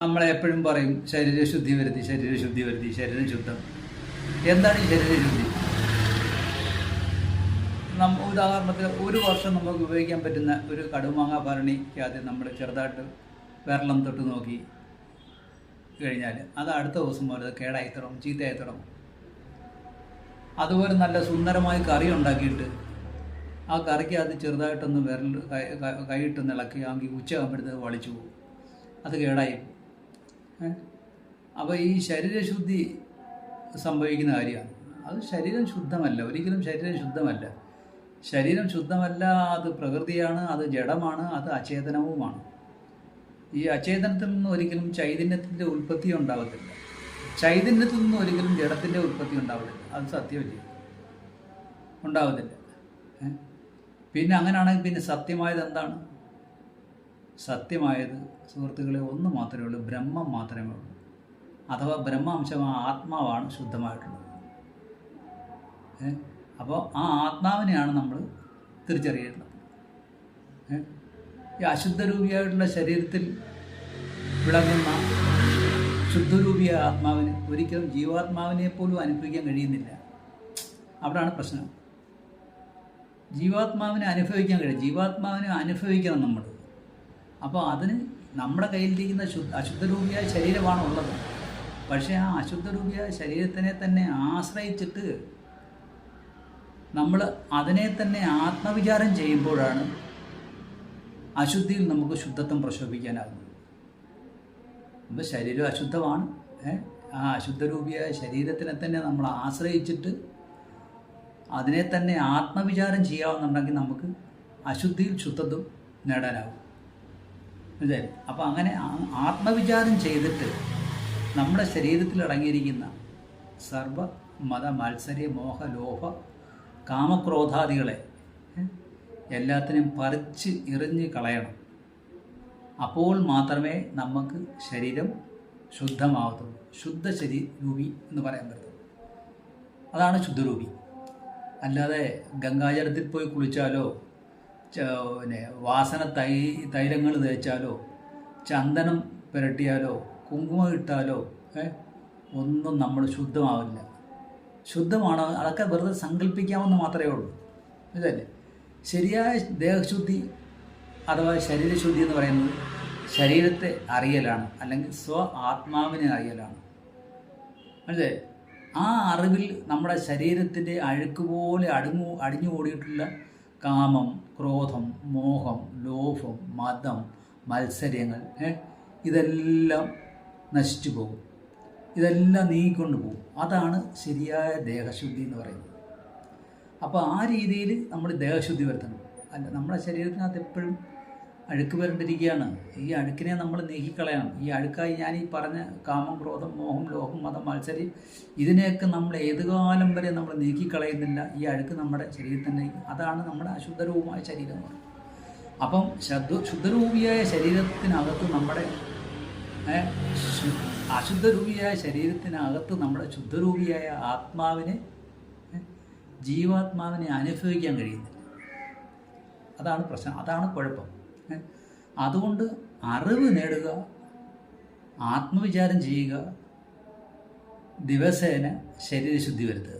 നമ്മളെ എപ്പോഴും പറയും ശരീരശുദ്ധി വരുത്തി ശരീരശുദ്ധി വരുത്തി ശരീരം ശുദ്ധം. എന്താണ് ഈ ശരീരശുദ്ധി നമ്മ ഉദാഹരണത്തിന് ഒരു വർഷം നമുക്ക് ഉപയോഗിക്കാൻ പറ്റുന്ന ഒരു കടുമാങ്ങ ഭരണിക്കകത്ത് നമ്മൾ ചെറുതായിട്ട് വിരളം തൊട്ട് നോക്കി കഴിഞ്ഞാൽ അത് അടുത്ത ദിവസം പോലെ കേടായി തുടങ്ങും ചീത്തയായി തുടങ്ങും അതുപോലെ നല്ല സുന്ദരമായി കറി ഉണ്ടാക്കിയിട്ട് ആ കറിക്ക് അത് ചെറുതായിട്ടൊന്ന് വിരൽ കൈ കൈയിട്ടൊന്ന് ഇളക്കി ആണെങ്കിൽ ഉച്ചയാകുമ്പോഴത്തേക്ക് വളിച്ചു പോകും. അത് കേടായി? അപ്പോൾ ഈ ശരീരശുദ്ധി സംഭവിക്കുന്ന കാര്യമാണ്. അത് ശരീരം ശുദ്ധമല്ല. ഒരിക്കലും ശരീരം ശുദ്ധമല്ല. ശരീരം ശുദ്ധമല്ല അത് പ്രകൃതിയാണ് അത് ജഡമാണ് അത് അചേതനവുമാണ്. ഈ അചേതനത്തിൽ നിന്ന് ഒരിക്കലും ചൈതന്യത്തിന്റെ ഉൽപ്പത്തി ഉണ്ടാവത്തില്ല. ചൈതന്യത്തിൽ നിന്ന് ഒരിക്കലും ജഡത്തിന്റെ ഉൽപ്പത്തി ഉണ്ടാവത്തില്ല. അത് സത്യമല്ല? ഉണ്ടാവത്തില്ല. പിന്നെ അങ്ങനെയാണെങ്കിൽ പിന്നെ സത്യമായത് എന്താണ്? സത്യമായത് സുഹൃത്തുക്കളെ ഒന്ന് മാത്രമേ ഉള്ളൂ ബ്രഹ്മം മാത്രമേ ഉള്ളൂ. അഥവാ ബ്രഹ്മാംശമായ ആത്മാവാണ് ശുദ്ധമായിട്ടുള്ളത്. അപ്പോൾ ആ ആത്മാവിനെയാണ് നമ്മൾ തിരിച്ചറിയേണ്ടത്? ഈ അശുദ്ധരൂപിയായിട്ടുള്ള ശരീരത്തിൽ വിളങ്ങുന്ന ശുദ്ധരൂപിയ ആത്മാവിന് ഒരിക്കലും ജീവാത്മാവിനെ പോലും അനുഭവിക്കാൻ കഴിയുന്നില്ല. അവിടാണ് പ്രശ്നം. ജീവാത്മാവിനെ അനുഭവിക്കാൻ കഴിയും. ജീവാത്മാവിനെ അനുഭവിക്കണം നമ്മൾ. അപ്പോൾ അതിന് നമ്മുടെ കയ്യിലിരിക്കുന്ന ശുദ്ധ അശുദ്ധരൂപിയായ ശരീരമാണ് ഉള്ളത്. പക്ഷേ ആ അശുദ്ധരൂപിയായ ശരീരത്തിനെ തന്നെ ആശ്രയിച്ചിട്ട് നമ്മൾ അതിനെ തന്നെ ആത്മവിചാരം ചെയ്യുമ്പോഴാണ് അശുദ്ധിയിൽ നമുക്ക് ശുദ്ധത്വം പ്രശോഭിക്കാനാകുന്നത്. അപ്പോൾ ശരീരം അശുദ്ധമാണ്? ആ അശുദ്ധരൂപിയായ ശരീരത്തിനെ തന്നെ നമ്മൾ ആശ്രയിച്ചിട്ട് അതിനെ തന്നെ ആത്മവിചാരം ചെയ്യാമെന്നുണ്ടെങ്കിൽ നമുക്ക് അശുദ്ധിയിൽ ശുദ്ധത്വം നേടാനാവും മനസ്സിലായി അപ്പോൾ അങ്ങനെ ആത്മവിചാരം ചെയ്തിട്ട് നമ്മുടെ ശരീരത്തിൽ അടങ്ങിയിരിക്കുന്ന സർവ മത മത്സര്യ മോഹ ലോഭ കാമക്രോധാദികളെ എല്ലാത്തിനും പറിച്ച് എറിഞ്ഞ് കളയണം. അപ്പോൾ മാത്രമേ നമുക്ക് ശരീരം ശുദ്ധമാവത്തുള്ളൂ. ശുദ്ധ ശരീ രൂപി എന്ന് പറയാൻ പറ്റും അതാണ് ശുദ്ധരൂപി അല്ലാതെ ഗംഗാജലത്തിൽ പോയി കുളിച്ചാലോ പിന്നെ വാസന തൈ തൈലങ്ങൾ തേച്ചാലോ ചന്ദനം പുരട്ടിയാലോ കുങ്കുമം ഇട്ടാലോ ഒന്നും നമ്മൾ ശുദ്ധമാവില്ല. ശുദ്ധമാണ് അതൊക്കെ വെറുതെ സങ്കല്പിക്കാമെന്ന് മാത്രമേ ഉള്ളൂ. ഇതല്ലേ? ശരിയായ ദേഹശുദ്ധി അഥവാ ശരീരശുദ്ധി എന്ന് പറയുന്നത് ശരീരത്തെ അറിയലാണ് അല്ലെങ്കിൽ സ്വ ആത്മാവിനെ അറിയലാണ്. അല്ലേ? ആ അറിവിൽ നമ്മുടെ ശരീരത്തിന്റെ അഴുക്ക് പോലെ അടിഞ്ഞു കൂടിയിട്ടുള്ള കാമം ക്രോധം മോഹം ലോഭം മതം മത്സര്യങ്ങൾ ഇതെല്ലാം നശിച്ചു പോകും. ഇതെല്ലാം നീങ്ങിക്കൊണ്ട് പോകും. അതാണ് ശരിയായ ദേഹശുദ്ധി എന്ന് പറയുന്നത്. അപ്പോൾ ആ രീതിയിൽ നമ്മൾ ദേഹശുദ്ധി വരുത്തണം. അല്ല നമ്മുടെ ശരീരത്തിനകത്ത് എപ്പോഴും അഴുക്ക് വരണ്ടിരിക്കുകയാണ്. ഈ അഴുക്കിനെ നമ്മൾ നീക്കിക്കളയണം. ഈ അഴുക്കായി ഞാൻ ഈ പറഞ്ഞ കാമം ക്രോധം മോഹം ലോഹം മതം മത്സരി ഇതിനെയൊക്കെ നമ്മൾ ഏത് കാലം വരെ നമ്മൾ നീക്കിക്കളയുന്നില്ല. ഈ അഴുക്ക് നമ്മുടെ ശരീരത്തിന്റെ അതാണ് നമ്മുടെ അശുദ്ധരൂപമായ ശരീരം എന്ന് പറയുന്നത്. അപ്പം ശുദ്ധ ശുദ്ധരൂപിയായ ശരീരത്തിനകത്ത് നമ്മുടെ അശുദ്ധരൂപിയായ ശരീരത്തിനകത്ത് നമ്മുടെ ശുദ്ധരൂപിയായ ആത്മാവിനെ ജീവാത്മാവിനെ അനുഭവിക്കാൻ കഴിയുന്നില്ല. അതാണ് പ്രശ്നം. അതാണ് കുഴപ്പം? അതുകൊണ്ട് അറിവ് നേടുക ആത്മവിചാരം ചെയ്യുക ദിവസേന ശരീരശുദ്ധി വരുത്തുക.